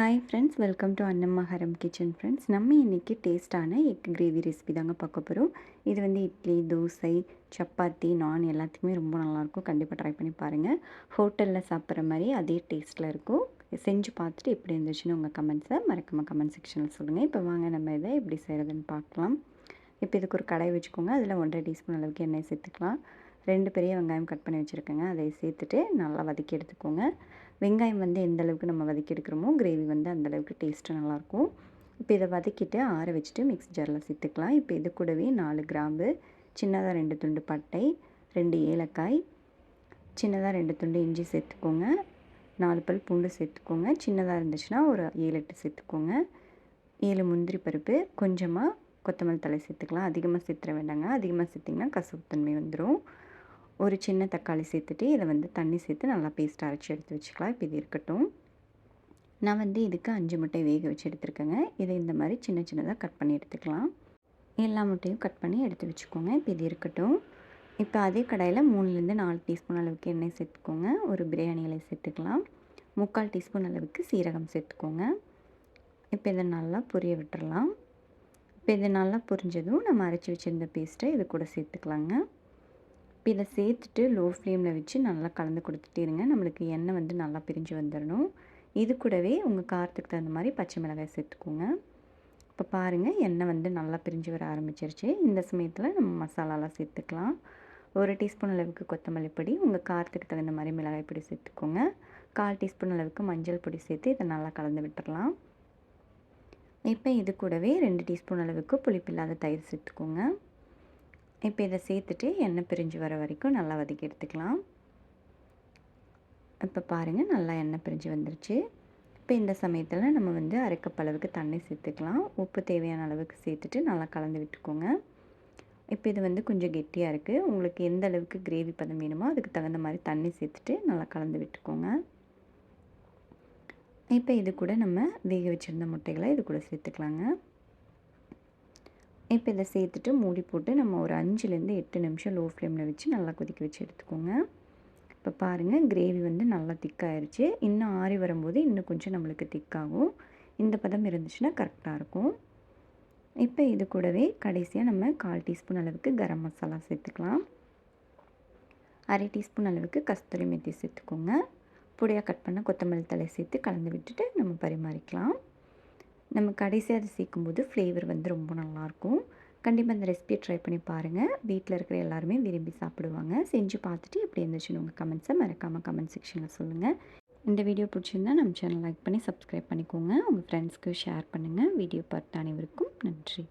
Hi friends welcome to அன்னம்மாஹரம் kitchen friends நம்ம இன்றைக்கி டேஸ்ட்டான எக் கிரேவி ரெசிபி தாங்க பார்க்க போகிறோம் இது வந்து இட்லி தோசை சப்பாத்தி நான் எல்லாத்துக்குமே ரொம்ப நல்லாயிருக்கும். கண்டிப்பாக ட்ரை பண்ணி பாருங்கள் ஹோட்டலில் சாப்பிட்ற மாதிரி அதே டேஸ்ட்டில் இருக்கும். செஞ்சு பார்த்துட்டு எப்படி இருந்துச்சுன்னு உங்கள் கமெண்ட்ஸை மறக்காமல் கமெண்ட் செக்ஷனில் சொல்லுங்கள் இப்போ வாங்க நம்ம இதை எப்படி செய்கிறதுன்னு பார்க்கலாம். இப்போ இதுக்கு ஒரு கடாய் வச்சுக்கோங்க. அதில் ஒன்றரை டீஸ்பூன் அளவுக்கு எண்ணெய் சேர்த்துக்கலாம். ரெண்டு பெரிய வெங்காயம் கட் பண்ணி வச்சுருக்கேங்க. அதை சேர்த்துட்டு நல்லா வதக்கி எடுத்துக்கோங்க. வெங்காயம் வந்து எந்த அளவுக்கு நம்ம வதக்கி எடுக்கிறோமோ கிரேவி வந்து அந்தளவுக்கு டேஸ்ட்டு நல்லாயிருக்கும். இப்போ இதை வதக்கிட்டு ஆற வச்சுட்டு மிக்ஸ் ஜாரில் சேர்த்துக்கலாம். இப்போ இது கூடவே நாலு கிராம்பு சின்னதாக ரெண்டு துண்டு பட்டை ரெண்டு ஏலக்காய் சின்னதாக ரெண்டு துண்டு இஞ்சி சேர்த்துக்கோங்க. நாலு பல் பூண்டு சேர்த்துக்கோங்க. சின்னதாக இருந்துச்சுன்னா ஒரு ஏழு எட்டு சேர்த்துக்கோங்க. ஏழு முந்திரி பருப்பு கொஞ்சமாக கொத்தமல்லி தலை சேர்த்துக்கலாம். அதிகமாக சேர்த்துற வேண்டாங்க. அதிகமாக சேர்த்திங்கன்னா கசப்புத்தன்மை வந்துடும் ஒரு சின்ன தக்காளி சேர்த்துட்டு இதை வந்து தண்ணி சேர்த்து நல்லா பேஸ்ட் அரைச்சி எடுத்து வச்சுக்கலாம். இப்போ இது இருக்கட்டும். நான் வந்து இதுக்கு அஞ்சு முட்டை வேக வச்சு எடுத்துருக்கேங்க. இதை இந்த மாதிரி சின்ன சின்னதாக கட் பண்ணி எடுத்துக்கலாம். எல்லா முட்டையும் கட் பண்ணி எடுத்து வச்சுக்கோங்க. இப்போ இது இருக்கட்டும். இப்போ அதே கடாயில் மூணுலேருந்து நாலு டீஸ்பூன் அளவுக்கு எண்ணெய் சேர்த்துக்கோங்க. ஒரு பிரியாணி இலை சேர்த்துக்கலாம். முக்கால் டீஸ்பூன் அளவுக்கு சீரகம் சேர்த்துக்கோங்க. இப்போ இதை நல்லா புரிய விட்டுறலாம். இப்போ இது நல்லா புரிஞ்சதும் நம்ம அரைச்சி வச்சுருந்த பேஸ்ட்டை இது கூட சேர்த்துக்கலாங்க. இப்போ இதை சேர்த்துட்டு லோ ஃப்ளேமில் வச்சு நல்லா கலந்து கொடுத்துட்டே இருங்க. நம்மளுக்கு எண்ணெய் வந்து நல்லா பிரிஞ்சு வந்துடணும் இது கூடவே உங்கள் காரத்துக்கு தகுந்த மாதிரி பச்சை மிளகாய் சேர்த்துக்கோங்க. இப்போ பாருங்கள் எண்ணெய் வந்து நல்லா பிரிஞ்சு வர ஆரம்பிச்சிருச்சு. இந்த சமயத்தில் நம்ம மசாலாலாம் சேர்த்துக்கலாம். ஒரு டீஸ்பூன் அளவுக்கு கொத்தமல்லி பொடி உங்கள் காரத்துக்கு தகுந்த மாதிரி மிளகாய் பொடி சேர்த்துக்கோங்க. கால் டீஸ்பூன் அளவுக்கு மஞ்சள் பொடி சேர்த்து இதை நல்லா கலந்து விட்டுடலாம் இப்போ இது கூடவே ரெண்டு டீஸ்பூன் அளவுக்கு புளிப்பில்லாத தயிர் சேர்த்துக்கோங்க. இப்போ இதை சேர்த்துட்டு எண்ணெய் பிரிஞ்சு வர வரைக்கும் நல்லா வதக்கி எடுத்துக்கலாம். இப்போ பாருங்கள் நல்லா எண்ணெய் பிரிஞ்சு வந்துருச்சு. இப்போ இந்த சமயத்தில் நம்ம வந்து அரைக்கப்பளவுக்கு தண்ணி சேர்த்துக்கலாம். உப்பு தேவையான அளவுக்கு சேர்த்துட்டு நல்லா கலந்து விட்டுக்கோங்க. இப்போ இது வந்து கொஞ்சம் கெட்டியாக இருக்குது உங்களுக்கு எந்த அளவுக்கு கிரேவி பதம் வேணுமோ அதுக்கு தகுந்த மாதிரி தண்ணி சேர்த்துட்டு நல்லா கலந்து விட்டுக்கோங்க. இப்போ இது கூட நம்ம வேக வச்சுருந்த முட்டைகளை இது கூட சேர்த்துக்கலாங்க. இப்போ இதை சேர்த்துட்டு மூடி போட்டு நம்ம ஒரு அஞ்சுலேருந்து எட்டு நிமிஷம் லோ ஃப்ளேமில் வச்சு நல்லா கொதிக்க வச்சு எடுத்துக்கோங்க. இப்போ பாருங்கள் கிரேவி வந்து நல்லா திக்காயிருச்சு. இன்னும் ஆறி வரும்போது இன்னும் கொஞ்சம் நம்மளுக்கு திக்காகும். இந்த பதம் இருந்துச்சுன்னா கரெக்டாக இருக்கும். இப்போ இது கூடவே கடைசியாக நம்ம கால் டீஸ்பூன் அளவுக்கு கரம் மசாலா சேர்த்துக்கலாம். அரை டீஸ்பூன் அளவுக்கு கஸ்தூரி மெத்தி சேர்த்துக்கோங்க. பொடியாக கட் பண்ண கொத்தமல்லி தலை சேர்த்து கலந்து விட்டுட்டு நம்ம பரிமாறிக்கலாம். நம்ம கடைசியாக அதை சேர்க்கும்போது ஃப்ளேவர் வந்து ரொம்ப நல்லாயிருக்கும். கண்டிப்பாக அந்த ரெசிபியை ட்ரை பண்ணி பாருங்கள் வீட்டில் இருக்கிற எல்லாருமே விரும்பி சாப்பிடுவாங்க. செஞ்சு பார்த்துட்டு எப்படி இருந்துச்சுன்னு உங்கள் கமெண்ட்ஸை மறக்காமல் கமெண்ட் செக்ஷனில் சொல்லுங்கள் இந்த வீடியோ பிடிச்சிருந்தா நம்ம சேனல் லைக் பண்ணி சப்ஸ்கிரைப் பண்ணிக்கோங்க. உங்கள் ஃப்ரெண்ட்ஸ்க்கு ஷேர் பண்ணுங்கள் வீடியோ பார்த்த அனைவருக்கும் நன்றி.